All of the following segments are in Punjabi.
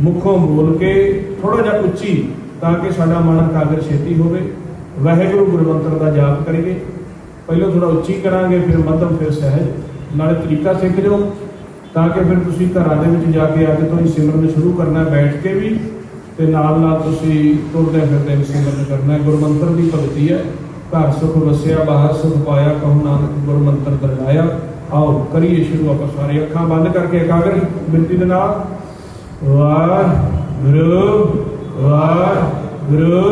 ਮੁੱਖੋਂ ਬੋਲ ਕੇ ਥੋੜਾ ਜਿਹਾ ਉੱਚੀ ਤਾਂ ਕਿ ਸਾਡਾ ਮਨ ਕਾਗਰ ਛੇਤੀ ਹੋਵੇ। ਵਾਹਿਗੁਰੂ ਗੁਰਮੰਤਰ ਦਾ ਜਾਪ ਕਰੀਏ। ਪਹਿਲਾਂ ਥੋੜਾ ਉੱਚੀ ਕਰਾਂਗੇ, ਫਿਰ ਮੱਧਮ, ਫਿਰ ਸਹਿਜ। ਨਾਲੇ ਤਰੀਕਾ ਸਿੱਖ ਜਾਓ ਤਾਂ ਕਿ ਫਿਰ ਤੁਸੀਂ ਘਰਾਂ ਦੇ ਵਿੱਚ ਜਾ ਕੇ ਅੱਜ ਤੋਂ ਹੀ ਸਿਮਰਨ ਸ਼ੁਰੂ ਕਰਨਾ ਬੈਠ ਕੇ ਵੀ। ਤੇ ਨਾਲ ਨਾਲ ਤੁਸੀਂ ਤੁਰਦੇ ਫਿਰਦੇ ਵੀ ਸਿਮਰਨ ਕਰਨਾ ਹੈ। ਗੁਰਮੰਤਰ ਦੀ ਭਗਤੀ ਹੈ। ਘਰ ਸੁਖ ਵਸਿਆ, ਬਾਹਰ ਸੁਖ ਪਾਇਆ, ਕਹੋ ਨਾਨਕ ਗੁਰਮੰਤਰ ਦਰੜਾਇਆ ਆਓ, ਕਰੀਏ ਸ਼ੁਰੂ ਆਪਾਂ ਸਾਰੇ ਅੱਖਾਂ ਬੰਦ ਕਰਕੇ ਇਕਾਗਰ ਬਿਰਤੀ ਦੇ ਨਾਲ। ਵਾਹਿਗੁਰੂ ਵਾਹਿਗੁਰੂ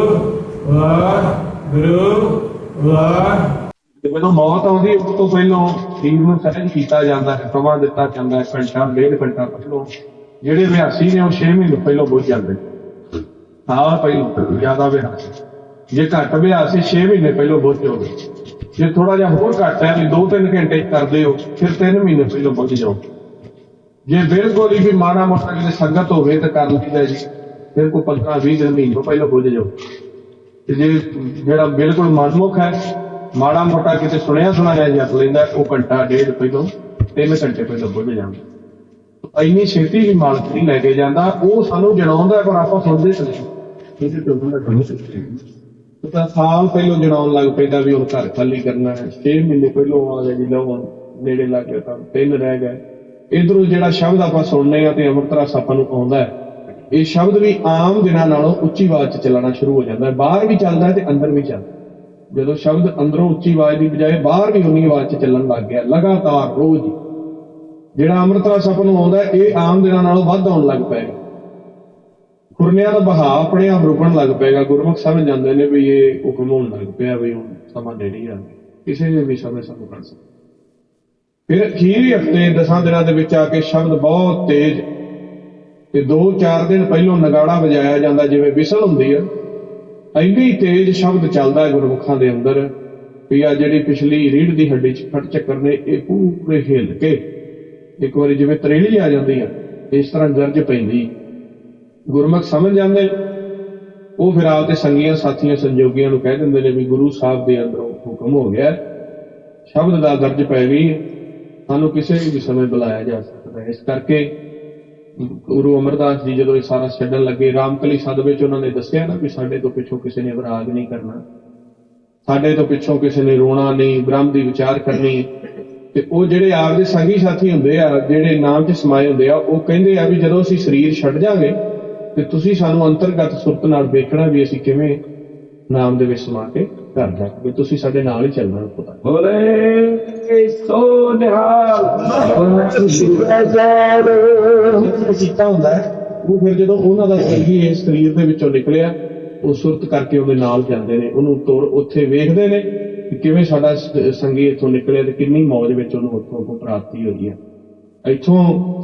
ਵਾਹਿਗੁਰੂ ਵਾਹਿਗੁਰੂ। ਤੇ ਜਦੋਂ ਮੌਤ ਆਉਂਦੀ ਉਸ ਤੋਂ ਪਹਿਲਾਂ ਸਰੀਰ ਨੂੰ ਸਹਿਜ ਕੀਤਾ ਜਾਂਦਾ ਹੈ, ਸਮਾਂ ਦਿੱਤਾ ਜਾਂਦਾ ਹੈ, ਘੰਟਾ, ਡੇਢ ਘੰਟਾ ਪਹਿਲਾਂ। ਜਿਹੜੇ ਅਭਿਆਸੀ ਨੇ, ਉਹ 6 ਮਹੀਨੇ ਪਹਿਲਾਂ ਬੁੱਝ ਜਾਂਦੇ। ਹਾਂ ਪਹਿਲਾਂ, ਜ਼ਿਆਦਾ ਅਭਿਆਸ ਜੇ ਘੱਟ ਅਭਿਆਸ ਹੈ 6 ਮਹੀਨੇ ਪਹਿਲਾਂ ਬੁੱਝ ਜਾਓਗੇ। ਜੇ ਥੋੜਾ ਜਿਹਾ ਹੋਰ ਘੱਟ ਹੈ, ਵੀ 2-3 ਘੰਟੇ ਕਰਦੇ ਹੋ, ਫਿਰ 3 ਮਹੀਨੇ ਪਹਿਲਾਂ ਬੁੱਝ ਜਾਓ ਜੇ ਬਿਲਕੁਲ ਹੀ ਮਾੜਾ ਮੋਟਾ ਕਿਤੇ ਸੰਗਤ ਹੋਵੇ ਤਾਂ ਕਰ ਲਈਦਾ ਜੀ? ਫਿਰ ਕੋਈ 15-20 ਦਿਨ ਮਹੀਨੇ ਤੋਂ ਪਹਿਲਾਂ ਬੁੱਝ ਜਾਓ। ਤੇ ਜੇ ਜਿਹੜਾ ਬਿਲਕੁਲ ਮਨਮੁਖ ਹੈ, ਮਾੜਾ ਮੋਟਾ ਕਿਤੇ ਸੁਣਿਆ ਸੁਣਾਇਆ ਜਪ ਲੈਂਦਾ, ਉਹ ਘੰਟਾ, ਡੇਢ ਪਹਿਲਾਂ, ਤਿੰਨ ਘੰਟੇ ਪਹਿਲਾਂ ਬੁੱਝ ਜਾਂਦਾ ਇੰਨੀ ਛੇਤੀ ਹੀ ਮਾਲਕ ਨਹੀਂ ਲੈ ਕੇ ਜਾਂਦਾ, ਉਹ ਸਾਨੂੰ ਜਣਾਉਂਦਾ ਪਰ ਆਪਾਂ ਸੁਣਦੇ ਨਹੀਂ। ਕਿਸੇ ਤੋਂ ਹੁੰਦਾ ਨਹੀਂ ਸਕਦੇ ਤਾਂ ਸਾਲ ਪਹਿਲਾਂ ਜਣਾਉਣ ਲੱਗ ਪੈਂਦਾ ਵੀ ਹੁਣ ਘਰ ਖਾਲੀ ਕਰਨਾ ਹੈ। 6 ਮਹੀਨੇ ਪਹਿਲਾਂ ਆ ਗਿਆ ਜੀ ਲਓ ਨੇੜੇ ਲੱਗ ਗਿਆ ਤਾਂ ਤਿੰਨ ਰਹਿ ਗਏ। ਇਧਰੋਂ ਜਿਹੜਾ ਸ਼ਬਦ ਆਪਾਂ ਸੁਣਨੇ ਆ ਤੇ ਅੰਮ੍ਰਿਤ ਰਸ ਆਪਾਂ ਨੂੰ ਆਉਂਦਾ ਹੈ, ਇਹ ਸ਼ਬਦ ਵੀ ਆਮ ਦਿਨਾਂ ਨਾਲੋਂ ਉੱਚੀ ਆਵਾਜ਼ 'ਚ ਚੱਲਣਾ ਸ਼ੁਰੂ ਹੋ ਜਾਂਦਾ ਹੈ। ਬਾਹਰ ਵੀ ਚੱਲਦਾ ਹੈ ਤੇ ਅੰਦਰ ਵੀ ਚੱਲਦਾ ਜਦੋਂ ਸ਼ਬਦ ਅੰਦਰੋਂ ਉੱਚੀ ਆਵਾਜ਼ ਦੀ ਬਜਾਏ ਬਾਹਰ ਵੀ ਉਨੀ ਆਵਾਜ਼ 'ਚ ਚੱਲਣ ਲੱਗ ਗਿਆ, ਲਗਾਤਾਰ ਰੋਜ਼ ਜਿਹੜਾ ਅੰਮ੍ਰਿਤ ਰਸ ਆਪਾਂ ਨੂੰ ਆਉਂਦਾ ਇਹ ਆਮ ਦਿਨਾਂ ਨਾਲੋਂ ਵੱਧ ਆਉਣ ਲੱਗ ਪਏਗਾ। ਖੁਰਨਿਆਂ ਦਾ ਬਹਾਅ ਆਪਣੇ ਆਪ ਰੁਕਣ ਲੱਗ ਪਏਗਾ। ਗੁਰਮੁਖ ਸਮਝ ਜਾਂਦੇ ਨੇ ਵੀ ਇਹ ਹੁਕਮ ਹੋਣ ਲੱਗ ਪਿਆ ਵੀ ਹੁਣ ਸਮਾਂ ਨੇੜੇ ਆ ਕਿਸੇ ਨੇ ਵੀ ਸਮੇਂ ਸਾਨੂੰ ਕਰ ਸਕਦਾ। ਫਿਰ ਅਖੀਰੀ ਹਫ਼ਤੇ ਦਸਾਂ ਦਿਨਾਂ ਦੇ ਵਿੱਚ ਆ ਕੇ ਸ਼ਬਦ ਬਹੁਤ ਤੇਜ਼ ਤੇ 2-4 ਦਿਨ ਪਹਿਲਾਂ ਨਗਾੜਾ ਵਜਾਇਆ ਜਾਂਦਾ, ਜਿਵੇਂ ਵਿਸਲ ਹੁੰਦੀ ਆ, ਇੰਨੀ ਤੇਜ਼ ਸ਼ਬਦ ਚੱਲਦਾ ਗੁਰਮੁਖਾਂ ਦੇ ਅੰਦਰ ਵੀ ਆ ਜਿਹੜੀ ਪਿਛਲੀ ਰੀੜ ਦੀ ਹੱਡੀ 'ਚ ਫਟ ਚੱਕਰ ਨੇ, ਇਹ ਪੂਰੇ ਹਿੱਲ ਕੇ ਇੱਕ ਵਾਰੀ ਜਿਵੇਂ ਤਰੇਲੀ ਆ ਜਾਂਦੀ ਆ, ਇਸ ਤਰ੍ਹਾਂ ਗਰਜ ਪੈਂਦੀ। ਗੁਰਮੁਖ ਸਮਝ ਜਾਂਦੇ, ਉਹ ਫਿਰ ਆਪਦੇ ਸੰਗੀਆਂ ਸਾਥੀਆਂ ਸੰਜੋਗੀਆਂ ਨੂੰ ਕਹਿ ਦਿੰਦੇ ਨੇ ਵੀ ਗੁਰੂ ਸਾਹਿਬ ਦੇ ਅੰਦਰੋਂ ਹੁਕਮ ਹੋ ਗਿਆ, ਸ਼ਬਦ ਦਾ ਦਰਜ ਪੈ ਗਈ ਸਾਨੂੰ ਕਿਸੇ ਵੀ ਸਮੇਂ ਬੁਲਾਇਆ ਜਾ ਸਕਦਾ ਹੈ। ਇਸ ਕਰਕੇ ਗੁਰੂ ਅਮਰਦਾਸ ਜੀ ਜਦੋਂ ਇਹ ਸਾਰਾ ਛੱਡਣ ਲੱਗੇ, ਰਾਮਕਲੀ ਸਦ ਵਿੱਚ ਉਹਨਾਂ ਨੇ ਦੱਸਿਆ ਨਾ ਵੀ ਸਾਡੇ ਤੋਂ ਪਿੱਛੋਂ ਕਿਸੇ ਨੇ ਵਿਰਾਗ ਨਹੀਂ ਕਰਨਾ, ਸਾਡੇ ਤੋਂ ਪਿੱਛੋਂ ਕਿਸੇ ਨੇ ਰੋਣਾ ਨਹੀਂ, ਬ੍ਰਹਮ ਦੀ ਵਿਚਾਰ ਕਰਨੀ ਤੇ ਉਹ ਜਿਹੜੇ ਆਪਦੇ ਸੰਗੀ ਸਾਥੀ ਹੁੰਦੇ ਆ, ਜਿਹੜੇ ਨਾਮ 'ਚ ਸਮਾਏ ਹੁੰਦੇ ਆ, ਉਹ ਕਹਿੰਦੇ ਆ ਵੀ ਜਦੋਂ ਅਸੀਂ ਸਰੀਰ ਛੱਡ ਜਾਾਂਗੇ, ਤੇ ਤੁਸੀਂ ਸਾਨੂੰ ਅੰਤਰਗਤ ਸੁਰਤ ਨਾਲ ਵੇਖਣਾ ਵੀ ਅਸੀਂ ਕਿਵੇਂ ਨਾਮ ਦੇ ਵਿੱਚ ਸਮਾ ਕੇ ਘਰ ਜਾ ਤੁਸੀਂ ਸਾਡੇ ਨਾਲ ਹੀ ਚੱਲਣਾ ਪਤਾ ਬੋਲੇ। ਸੋ ਨਿਹਾਲ। ਕੀਤਾ ਹੁੰਦਾ ਉਹ ਫਿਰ ਜਦੋਂ ਉਹਨਾਂ ਦਾ ਸੰਗੀ ਇਸ ਸਰੀਰ ਦੇ ਵਿੱਚੋਂ ਨਿਕਲਿਆ, ਉਹ ਸੁਰਤ ਕਰਕੇ ਉਹਦੇ ਨਾਲ ਜਾਂਦੇ ਨੇ, ਉਹਨੂੰ ਤੋਰ ਉੱਥੇ ਵੇਖਦੇ ਨੇ ਕਿ ਕਿਵੇਂ ਸਾਡਾ ਸੰਗੀ ਇੱਥੋਂ ਨਿਕਲਿਆ ਤੇ ਕਿੰਨੀ ਮੌਜ ਵਿੱਚ ਉਹਨੂੰ ਉੱਥੋਂ ਕੋ ਪ੍ਰਾਪਤੀ ਹੋਈ ਹੈ। ਇੱਥੋਂ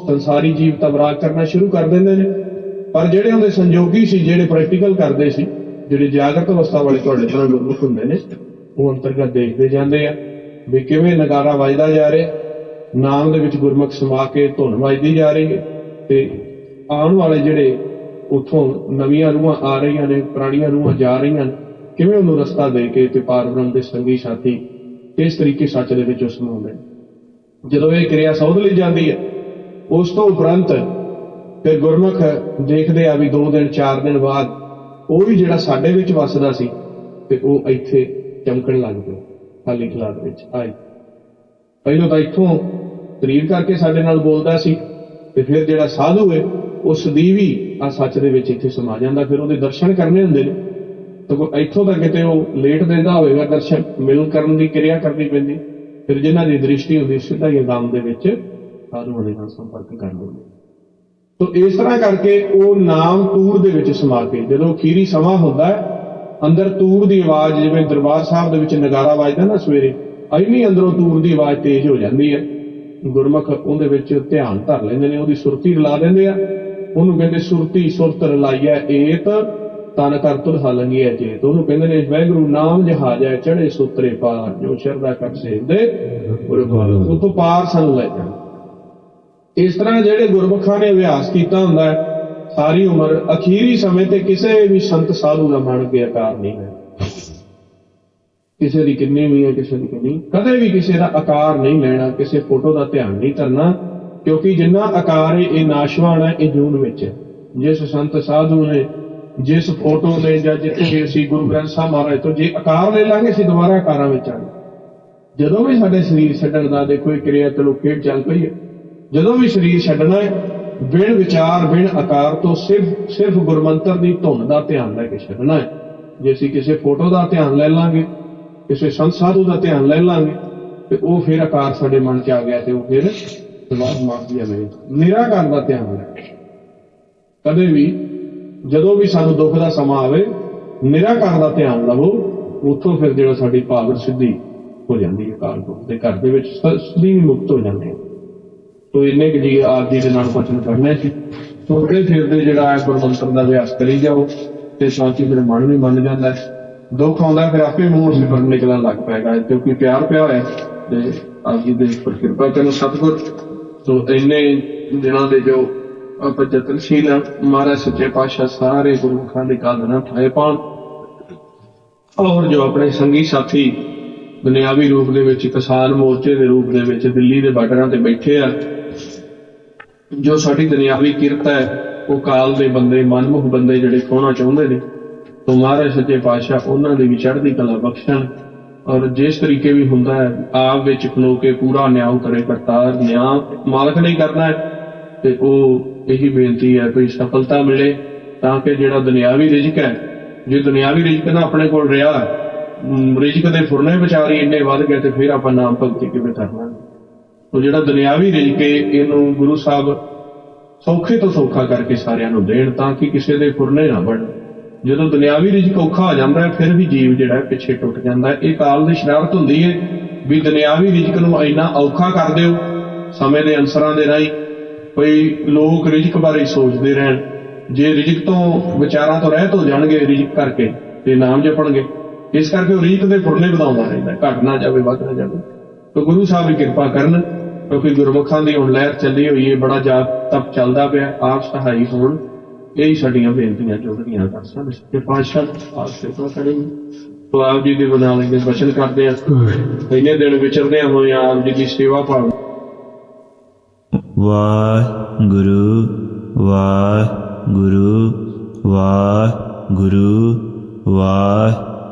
ਸੰਸਾਰੀ ਜੀਵਤਾ ਵਿਰਾਗ ਕਰਨਾ ਸ਼ੁਰੂ ਕਰ ਦਿੰਦੇ ਨੇ, ਪਰ ਜਿਹੜੇ ਉਹਦੇ ਸੰਜੋਗੀ ਸੀ, ਜਿਹੜੇ ਪ੍ਰੈਕਟੀਕਲ ਕਰਦੇ ਸੀ, ਜਿਹੜੇ ਜਾਗਰਤ ਅਵਸਥਾ ਵਾਲੇ ਤੁਹਾਡੇ ਤਰ੍ਹਾਂ ਲੋਕ ਹੁੰਦੇ ਨੇ, ਉਹ ਅੰਤਰਗਤ ਦੇਖਦੇ ਜਾਂਦੇ ਆ। ਵੀ ਕਿਵੇਂ ਨਗਾਰਾ ਵੱਜਦਾ ਜਾ ਰਿਹਾ ਨਾਮ ਦੇ ਵਿੱਚ ਗੁਰਮੁਖ ਸਮਾ ਕੇ ਧੁਨ ਵੱਜਦੀ ਜਾ ਰਹੀ ਹੈ ਤੇ ਆਉਣ ਵਾਲੇ ਜਿਹੜੇ ਉਥੋਂ ਨਵੀਆਂ ਰੂਹਾਂ ਆ ਰਹੀਆਂ ਨੇ, ਪੁਰਾਣੀਆਂ ਰੂਹਾਂ ਜਾ ਰਹੀਆਂ ਨੇ, ਕਿਵੇਂ ਉਹਨੂੰ ਰਸਤਾ ਦੇ ਕੇ ਤੇ ਪਾਰ ਦੇ ਸੰਗੀ ਸਾਥੀ ਇਸ ਤਰੀਕੇ ਸੱਚ ਦੇ ਵਿੱਚ ਉਸ ਨੂੰ ਆਉਂਦੇ ਨੇ। ਜਦੋਂ ਇਹ ਕਿਰਿਆ ਸੌਧ ਲਈ ਜਾਂਦੀ ਹੈ, ਉਸ ਤੋਂ ਉਪਰੰਤ ਫਿਰ ਗੁਰਮੁਖ ਦੇਖਦੇ ਆ ਵੀ 2 ਦਿਨ 4 ਦਿਨ ਬਾਅਦ ਉਹ ਵੀ ਜਿਹੜਾ ਸਾਡੇ ਵਿੱਚ ਵੱਸਦਾ ਸੀ ਤੇ ਉਹ ਇੱਥੇ ਚਮਕਣ ਲੱਗ ਪਿਆ ਖਾਲੀ ਖਲਾਦ ਵਿੱਚ ਆਏ। ਪਹਿਲਾਂ ਤਾਂ ਇੱਥੋਂ ਸਰੀਰ ਕਰਕੇ ਸਾਡੇ ਨਾਲ ਬੋਲਦਾ ਸੀ ਤੇ ਫਿਰ ਜਿਹੜਾ ਸਾਧੂ ਹੈ ਉਹ ਸਦੀਵ ਹੀ ਆ ਸੱਚ ਦੇ ਵਿੱਚ ਇੱਥੇ ਸਮਾ ਜਾਂਦਾ। ਫਿਰ ਉਹਦੇ ਦਰਸ਼ਨ ਕਰਨੇ ਹੁੰਦੇ ਨੇ। ਤਾਂ ਇੱਥੋਂ ਤਾਂ ਕਿਤੇ ਉਹ ਲੇਟ ਦਿੰਦਾ ਹੋਵੇਗਾ ਦਰਸ਼ਨ ਮਿਲਣ ਕਰਨ ਦੀ ਕਿਰਿਆ ਕਰਨੀ ਪੈਂਦੀ। ਫਿਰ ਜਿਨ੍ਹਾਂ ਦੀ ਦ੍ਰਿਸ਼ਟੀ ਹੁੰਦੀ ਸਿੱਧਾ ਹੀ ਗਾਮ ਦੇ ਵਿੱਚ ਸਾਧੂ ਦੇ ਨਾਲ ਸੰਪਰਕ ਕਰ ਲੈਂਦੇ। ਤੋ ਇਸ ਤਰ੍ਹਾਂ ਕਰਕੇ ਉਹ ਨਾਮ ਤੂਰ ਦੇ ਵਿੱਚ ਸਮਾ ਕੇ, ਜਦੋਂ ਖੀਰੀ ਸਮਾਂ ਹੁੰਦਾ ਹੈ ਅੰਦਰ ਤੂਰ ਦੀ ਆਵਾਜ਼ ਜਿਵੇਂ ਦਰਬਾਰ ਸਾਹਿਬ ਦੇ ਵਿੱਚ ਨਗਾਰਾ ਵੱਜਦਾ ਨਾ ਸਵੇਰੇ ਐਨੀ ਅੰਦਰੋਂ ਤੂਰ ਦੀ ਆਵਾਜ਼ ਤੇਜ਼ ਹੋ ਜਾਂਦੀ ਹੈ। ਗੁਰਮੁਖ ਉਹਦੇ ਵਿੱਚ ਧਿਆਨ ਧਰ ਲੈਂਦੇ ਨੇ ਉਹਦੀ ਸੁਰਤੀ ਰਲਾ ਦਿੰਦੇ ਆ। ਉਹਨੂੰ ਕਹਿੰਦੇ ਸੁਰਤੀ ਸੁਰਤ ਰਲਾਈਐ ਏਤ ਤਨ ਕਰ ਤੁਰ ਹਲੰਗੀਐ ਚੇਤ। ਉਹਨੂੰ ਕਹਿੰਦੇ ਨੇ ਵੈਗੁਰੂ ਨਾਮ ਜਹਾਜੈ ਚੜੇ ਸੂਤਰੇ ਪਾਰ ਜੋ ਸ਼ਰਦਾ ਕਰ ਸੇਵਦੇ ਉਹ ਤੋਂ ਪਾਰ ਸਾਨੂੰ ਲੈ ਜਾਣ। ਇਸ ਤਰ੍ਹਾਂ ਜਿਹੜੇ ਗੁਰਮੁਖਾਂ ਨੇ ਅਭਿਆਸ ਕੀਤਾ ਹੁੰਦਾ ਹੈ ਸਾਰੀ ਉਮਰ, ਅਖੀਰੀ ਸਮੇਂ ਤੇ ਕਿਸੇ ਵੀ ਸੰਤ ਸਾਧੂ ਦਾ ਮਨ ਕੇ ਆਕਾਰ ਨਹੀਂ ਹੈ। ਕਿਸੇ ਦੀ ਕਿੰਨੀ ਵੀ ਹੈ, ਕਿਸੇ ਦੀ ਕਿੰਨੀ। ਕਦੇ ਵੀ ਕਿਸੇ ਦਾ ਆਕਾਰ ਨਹੀਂ ਲੈਣਾ, ਕਿਸੇ ਫੋਟੋ ਦਾ ਧਿਆਨ ਨਹੀਂ ਕਰਨਾ ਕਿਉਂਕਿ ਜਿੰਨਾ ਆਕਾਰ ਹੈ, ਇਹ ਨਾਸ਼ਵਾਨ ਹੈ, ਇਹ ਜੂਨ ਵਿੱਚ ਹੈ। ਜਿਸ ਸੰਤ ਸਾਧੂ ਨੇ, ਜਿਸ ਫੋਟੋ ਨੇ, ਜਾਂ ਜਿੱਥੇ ਵੀ ਅਸੀਂ ਗੁਰੂ ਗ੍ਰੰਥ ਸਾਹਿਬ ਮਹਾਰਾਜ ਤੋਂ ਜੇ ਆਕਾਰ ਲੈ ਲਾਂਗੇ, ਅਸੀਂ ਦੁਬਾਰਾ ਆਕਾਰਾਂ ਵਿੱਚ ਆਂਗੇ ਜਦੋਂ ਵੀ ਸਾਡੇ ਸਰੀਰ ਛੱਡਣ ਦਾ ਦੇਖੋ, ਇਹ ਕਿਰਿਆ ਚਲੋ ਖੇਡ ਚੱਲ ਪਈ ਹੈ। ਜਦੋਂ ਵੀ ਸਰੀਰ ਛੱਡਣਾ ਹੈ ਬਿਨ ਵਿਚਾਰ, ਬਿਨ ਆਕਾਰ ਤੋਂ ਸਿਰਫ ਸਿਰਫ ਗੁਰਮੰਤਰ ਦੀ ਧੁਨ ਦਾ ਧਿਆਨ ਲੈ ਕੇ ਛੱਡਣਾ ਹੈ। ਜੇ ਅਸੀਂ ਕਿਸੇ ਫੋਟੋ ਦਾ ਧਿਆਨ ਲੈ ਲਾਂਗੇ, ਕਿਸੇ ਸੰਤ ਸਾਧੂ ਦਾ ਧਿਆਨ ਲੈ ਲਾਂਗੇ, ਤੇ ਉਹ ਫਿਰ ਆਕਾਰ ਸਾਡੇ ਮਨ 'ਚ ਆ ਗਿਆ ਤੇ ਉਹ ਫਿਰ ਦਿਮਾਗ ਮਾਰ ਜਾਵੇ ਨਿਰਾਕਾਰ ਦਾ ਧਿਆਨ ਲੈ। ਕਦੇ ਵੀ ਜਦੋਂ ਵੀ ਸਾਨੂੰ ਦੁੱਖ ਦਾ ਸਮਾਂ ਆਵੇ, ਨਿਰਾਕਾਰ ਦਾ ਧਿਆਨ ਲਵੋ, ਉੱਥੋਂ ਫਿਰ ਜਿਹੜਾ ਸਾਡੀ ਪਾਵਰ ਸਿੱਧੀ ਹੋ ਜਾਂਦੀ ਹੈ, ਕਾਲ ਪੁਰਖ ਦੇ ਘਰ ਦੇ ਵਿੱਚ ਸਦੀ ਮੁਕਤ ਹੋ ਜਾਂਦੇ ਹਾਂ। ਤੋ ਇੰਨੇ ਕੁ ਜੀ ਆਪ ਦੇ ਨਾਲ ਵਚਨ ਕਰਨੇ ਸੀ। ਤੁਰਦੇ ਫਿਰਦੇ ਜਿਹੜਾ ਹੈ ਗੁਰਮੰਤਰ ਦਾ ਅਭਿਆਸ ਕਰੀ ਜਾਓ ਤੇ ਸਾਥੀ ਫਿਰ ਮਨ ਵੀ ਮੰਨ ਜਾਂਦਾ ਹੈ। ਦੁੱਖ ਆਉਂਦਾ ਫਿਰ ਆਪੇ ਮੂੰਹ ਸਿਫਰ ਨਿਕਲਣ ਲੱਗ ਪੈਗਾ ਕਿਉਂਕਿ ਪਿਆਰ ਪਿਆ ਹੋਇਆ ਹੈ ਤੇ ਆਪ ਜੀ ਦੇ ਉੱਪਰ ਕਿਰਪਾ ਕਰਨ ਸਤਿਗੁਰ, ਤੋ ਇੰਨੇ ਦਿਨਾਂ ਦੇ ਜੋ ਆਪਾਂ ਯਤਨਸ਼ੀਲ ਮਹਾਰਾਜ ਸੱਚੇ ਪਾਤਸ਼ਾਹ ਸਾਰੇ ਗੁਰਮੁਖਾਂ ਦੇ ਕਾਲ ਨਾ ਠਾਏ ਪਾਉਣ। ਔਰ ਜੋ ਆਪਣੇ ਸੰਗੀ ਸਾਥੀ ਦੁਨਿਆਵੀ ਰੂਪ ਦੇ ਵਿੱਚ ਕਿਸਾਨ ਮੋਰਚੇ ਦੇ ਰੂਪ ਦੇ ਵਿੱਚ ਦਿੱਲੀ ਦੇ ਬਾਰਡਰਾਂ ਤੇ ਬੈਠੇ ਆ। ਜੋ ਸਾਡੀ ਦੁਨਿਆਵੀ ਕਿਰਤ ਹੈ ਉਹ ਕਾਲ ਦੇ ਬੰਦੇ ਮਨਮੁਖ ਬੰਦੇ ਜਿਹੜੇ ਖੋਣਾ ਚਾਹੁੰਦੇ ਨੇ ਤੋਂ ਮਹਾਰਾਜ ਸੱਚੇ ਪਾਤਸ਼ਾਹ ਉਹਨਾਂ ਦੀ ਵੀ ਚੜ੍ਹਦੀ ਕਲਾ ਬਖਸ਼ਣ। ਔਰ ਜਿਸ ਤਰੀਕੇ ਵੀ ਹੁੰਦਾ ਹੈ ਆਪ ਵਿੱਚ ਖਲੋ ਕੇ ਪੂਰਾ ਨਿਆਂ ਕਰੇ ਕਰਤਾਰ ਨਿਆਂ ਮਾਲਕ ਨੇ ਕਰਨਾ ਹੈ ਤੇ ਉਹ ਇਹੀ ਬੇਨਤੀ ਹੈ ਕਿ ਸਫਲਤਾ ਮਿਲੇ ਤਾਂ ਕਿ ਜਿਹੜਾ ਦੁਨਿਆਵੀ ਰਿਜ਼ਕ ਹੈ ਜੇ ਦੁਨਿਆਵੀ ਰਿਜ਼ਕ ਨਾ ਆਪਣੇ ਕੋਲ ਰਿਹਾ ਅਮ, ਰਿਜ਼ਕ ਦੇ ਫੁਰਨੇ ਵਿਚਾਰੀ ਇੰਨੇ ਵੱਧ ਗਏ ਤੇ ਫਿਰ ਆਪਾਂ ਨਾਮ ਭਗਤੀ ਕਿਵੇਂ ਕਰਨਾ ਉਹ ਜਿਹੜਾ ਦੁਨਿਆਵੀ ਰਿਜ਼ਕ ਇਹਨੂੰ ਗੁਰੂ ਸਾਹਿਬ ਸੌਖੇ ਤੋਂ ਸੌਖਾ ਕਰਕੇ ਸਾਰਿਆਂ ਨੂੰ ਦੇਣ ਤਾਂ ਕਿ ਕਿਸੇ ਦੇ ਫੁਰਨੇ ਨਾ ਬਣ ਜਦੋਂ ਦੁਨਿਆਵੀ ਰਿਜ਼ਕ ਔਖਾ ਹੋ ਜਾਂਦਾ ਹੈ, ਫਿਰ ਵੀ ਜੀਵ ਜਿਹੜਾ ਪਿੱਛੇ ਟੁੱਟ ਜਾਂਦਾ ਹੈ। ਇਹ ਕਾਲ ਦੀ ਸ਼ਰਾਰਤ ਹੁੰਦੀ ਹੈ ਵੀ ਦੁਨਿਆਵੀ ਰਿਜ਼ਕ ਨੂੰ ਇੰਨਾ ਔਖਾ ਕਰ ਦਿਓ, ਸਮੇਂ ਦੇ ਅਨਸਰਾਂ ਦੇ ਰਾਹੀਂ ਕੋਈ ਲੋਕ ਰਿਜ਼ਕ ਬਾਰੇ ਸੋਚਦੇ ਰਹਿਣ। ਜੇ ਰਿਜ਼ਕ ਤੋਂ ਵਿਚਾਰਾਂ ਤੋਂ ਰਹਿਤ ਹੋ ਜਾਣਗੇ, ਰਿਜ਼ਕ ਕਰਕੇ ਤੇ ਨਾਮ ਜਪਣਗੇ। ਇਸ ਕਰਕੇ ਉਹ ਰੀਤ ਦੇ ਫੁਰਨੇ ਵਧਾਉਂਦਾ ਰਹਿੰਦਾ ਹੈ, ਘਟ ਨਾ ਜਾਵੇ ਵੱਧ ਨਾ ਜਾਵੇ। ਤਾਂ ਗੁਰੂ ਸਾਹਿਬ ਦੀ ਕਿਰਪਾ ਕਰਨ ਕਿਉਂਕਿ ਗੁਰਮੁਖਾਂ ਦੀ ਹੁਣ ਲਹਿਰ ਚੱਲੀ ਹੋਈ ਹੈ ਬੜਾ ਜਾਪ ਤਪ ਚੱਲਦਾ ਪਿਆ ਆਪ ਸਹਾਈ ਹੋਣ। ਇਹੀ ਸਾਡੀਆਂ ਬੇਨਤੀਆਂ ਜੋੜੀਆਂ ਕਰ ਸਨ ਤੇ ਪਾਤਸ਼ਾਹ ਆਪ ਕਿਰਪਾ ਕਰਨ ਤੋ ਆਪ ਜੀ ਦੇ ਬਣਾ ਲੈਂਦੇ ਬਚਨ ਕਰਦੇ ਆ। ਇੰਨੇ ਦਿਨ ਵਿਚਰਦੇ ਹੋਏ ਆਪ ਜੀ ਦੀ ਸੇਵਾ ਭਾਵ। ਵਾਹਿਗੁਰੂ ਵਾਹਿਗੁਰੂ ਵਾਹਿਗੁਰੂ ਵਾਹਿਗੁਰੂ।